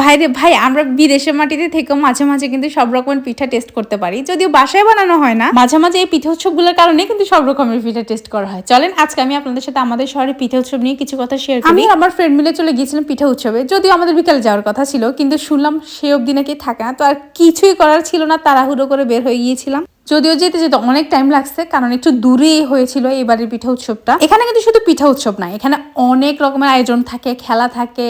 ভাইরে, ভাই, আমরা বিদেশের মাটিতে থেকেও মাঝে মাঝে কিন্তু সব রকমের পিঠা টেস্ট করতে পারি। যদিও বাসায় বানানো হয় না, মাঝে মাঝে এই পিঠা উৎসবগুলোর কারণে কিন্তু সব রকমের পিঠা টেস্ট করা হয়। চলেন, আজকে আমি আপনাদের সাথে আমাদের শহরে পিঠা উৎসব নিয়ে কিছু কথা শেয়ার করি। আমি আমার ফ্রেন্ড মিলে চলে গিয়েছিলাম পিঠা উৎসবে। যদিও আমাদের বিকালে যাওয়ার কথা ছিল, কিন্তু শুনলাম সে অবধি নাকি থাকে না। তো আর কিছুই করার ছিল না, তাড়াহুড়ো করে বের হয়ে গিয়েছিলাম। যদিও যেতে যেতে অনেক টাইম লাগছে, কারণ একটু দূরেই হয়েছিল এবারের পিঠা উৎসবটা। এখানে কিন্তু শুধু পিঠা উৎসব না, এখানে অনেক রকমের আয়োজন থাকে, খেলা থাকে,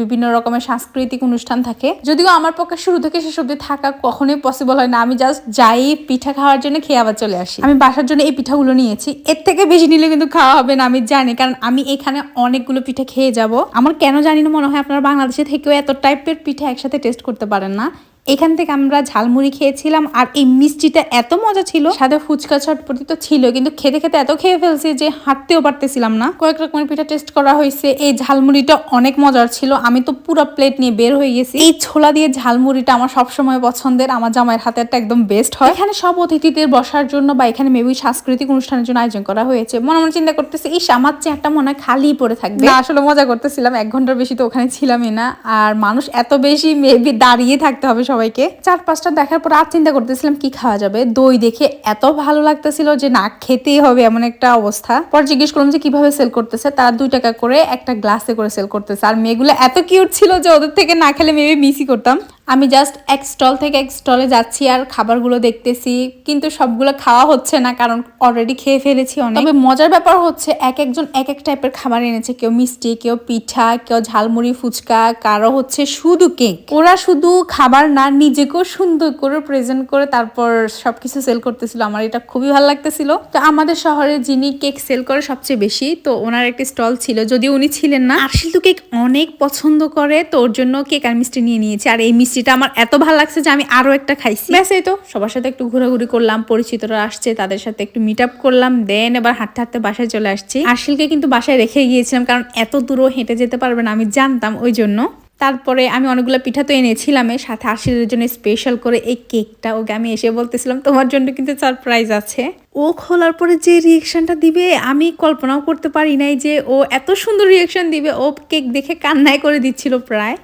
বিভিন্ন রকমের সাংস্কৃতিক অনুষ্ঠান থাকে। যদিও আমার পক্ষে শুরু থেকে শেষ অব্দি থাকা কখনোই পসিবল হয় না, আমি জাস্ট যাই পিঠা খাওয়ার জন্য খেয়ে আবার চলে আসি। আমি বাসার জন্য এই পিঠাগুলো নিয়েছি, এর থেকে বেশি নিলে কিন্তু খাওয়া হবে না, আমি জানি, কারণ আমি এখানে অনেকগুলো পিঠা খেয়ে যাব। আমার কেন জানি না মনে হয় আপনারা বাংলাদেশে থেকেও এত টাইপের পিঠা একসাথে টেস্ট করতে পারেন না। এখান থেকে আমরা ঝালমুড়ি খেয়েছিলাম আর এই মিষ্টিটা এত মজা ছিল। সাথে ফুচকা চটপটি তো ছিল কিন্তু খেতে খেতে এত খেয়ে ফেলছি যে হাঁটতেও পারতেছিলাম না। কয়েক রকমের পিঠা টেস্ট করা হয়েছে। এই ঝালমুড়িটা অনেক মজার ছিল। আমি তো পুরো প্লেট নিয়ে বের হয়ে গেছি। এই ছোলা দিয়ে ঝালমুড়িটা আমার সবসময় পছন্দের। আমার জামাইয়ের হাতেরটা একদম বেস্ট হয়। এখানে সব অতিথিদের বসার জন্য বা এখানে মেবি সাংস্কৃতিক অনুষ্ঠানের জন্য আয়োজন করা হয়েছে। মনে মনে চিন্তা করতেছি, ইস, আমার চেয়ারটা মনে হয় খালি পড়ে থাকবে। আসলে মজা করতেছিলাম। এক ঘণ্টার বেশি তো ওখানে ছিলামই না। আর মানুষ এত বেশি মেবি দাঁড়িয়ে থাকতে হবে সবাইকে। চার পাঁচটা দেখার পর আর চিন্তা করতেছিলাম কি খাওয়া যাবে। দই দেখে এত ভালো লাগতেছিল যে না, খেতেই হবে এমন একটা অবস্থা। পর জিজ্ঞেস করলাম যে কীভাবে সেল করতেছে? তারা দুই টাকা করে একটা গ্লাসে করে সেল করতেছে। আর মেয়েগুলো এত কিউট ছিল যে ওদের থেকে না খেলে মেবি মিসই করতাম। আমি জাস্ট এক স্টল থেকে এক স্টলে যাচ্ছি আর খাবারগুলো দেখতেছি, কিন্তু সবগুলো খাওয়া হচ্ছে না কারণ অলরেডি খেয়ে ফেলেছি অনেক। তবে মজার ব্যাপার হচ্ছে এক একজন এক এক টাইপের খাবার এনেছে, কেউ মিষ্টি, কেউ পিঠা, কেউ ঝালমুড়ি, ফুচকা, কারও হচ্ছে শুধু কেক ওরা শুধু খাবার না, নিজেকেও সুন্দর করে প্রেজেন্ট করে তারপর সবকিছু সেল করতেছিল। আমার এটা খুবই ভালো লাগতেছিল। তো আমাদের শহরে যিনি কেক সেল করে সবচেয়ে বেশি, তো ওনার একটি স্টল ছিল, যদিও উনি ছিলেন না। আরশিল তো কেক অনেক পছন্দ করে, তো ওর জন্য কেক আর মিষ্টি নিয়ে নিয়েছে। আর এই মিষ্টিটা আমার এত ভালো লাগছে যে আমি আরও একটা খাইছি। ব্যাস এই তো। সবার সাথে একটু ঘোরাঘুরি করলাম পরিচিতরা আসছে তাদের সাথে একটু মিট আপ করলাম দেন এবার হাঁটতে হাঁটতে বাসায় চলে আসছি। আরশিলকে কিন্তু বাসায় রেখে গিয়েছিলাম কারণ এত দূরও হেঁটে যেতে পারবে না আমি জানতাম ওই জন্য। তারপরে আমি অনেকগুলো পিঠা তো এনেছিলাম এর সাথে আশিরের জন্য স্পেশাল করে এই কেকটা ওকে আমি এসে বলতেছিলাম তোমার জন্য কিন্তু সারপ্রাইজ আছে। ও খোলার পরে যে রিয়েকশনটা দিবে আমি কল্পনাও করতে পারি নাই যে ও এত সুন্দর রিয়েকশন দিবে ও কেক দেখে কান্নায় করে দিচ্ছিল প্রায়।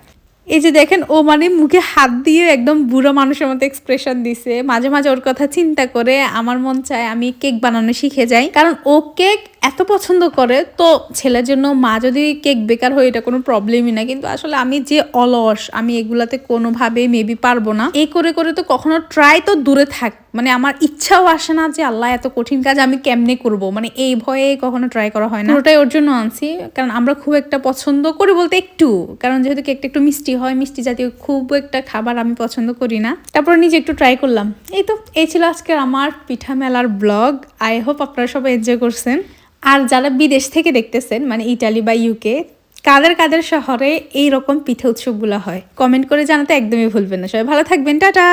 এই যে দেখেন, ও মানে মুখে হাত দিয়ে একদম বুড়ো মানুষের মতো এক্সপ্রেশন দিছে। মাঝে মাঝে ওর কথা চিন্তা করে, আমার মন চায় আমি কেক বানানো শিখে যাই। কারণ ও কেক এত পছন্দ করে, তো ছেলের জন্য মা যদি কেক বেকার হয়, এটা কোনো প্রবলেমই না। কিন্তু আসলে আমি যে অলস, আমি এগুলাতে কোনোভাবে মেবি পারব না। এই করে করে তো কখনো ট্রাই তো দূরে থাক। মানে আমার ইচ্ছাও আসে না যে, আল্লাহ এত কঠিন কাজ আমি কেমনে করব? মানে এই ভয়ে কখনো ট্রাই করা হয় না। ওটাই ওর জন্য আনছি, কারণ আমরা খুব একটা পছন্দ করি বলতে একটু। কারণ যেহেতু কেকটা একটু মিষ্টি হয়, মিষ্টি জাতীয় খুব একটা খাবার আমি পছন্দ করি না। তারপর নিজে একটু ট্রাই করলাম। এই তো, এই ছিল আজকের আমার পিঠা মেলার ব্লগ আই হোপ আপনারা সবাই এনজয় করছেন। আর যারা বিদেশ থেকে দেখতেছেন মানে ইটালি বা ইউকে কাদের কাদের শহরে এই রকম পিঠা উৎসবগুলো হয়? কমেন্ট করে জানাতে একদমই ভুলবেন না। সবাই ভালো থাকবেন। টাটা!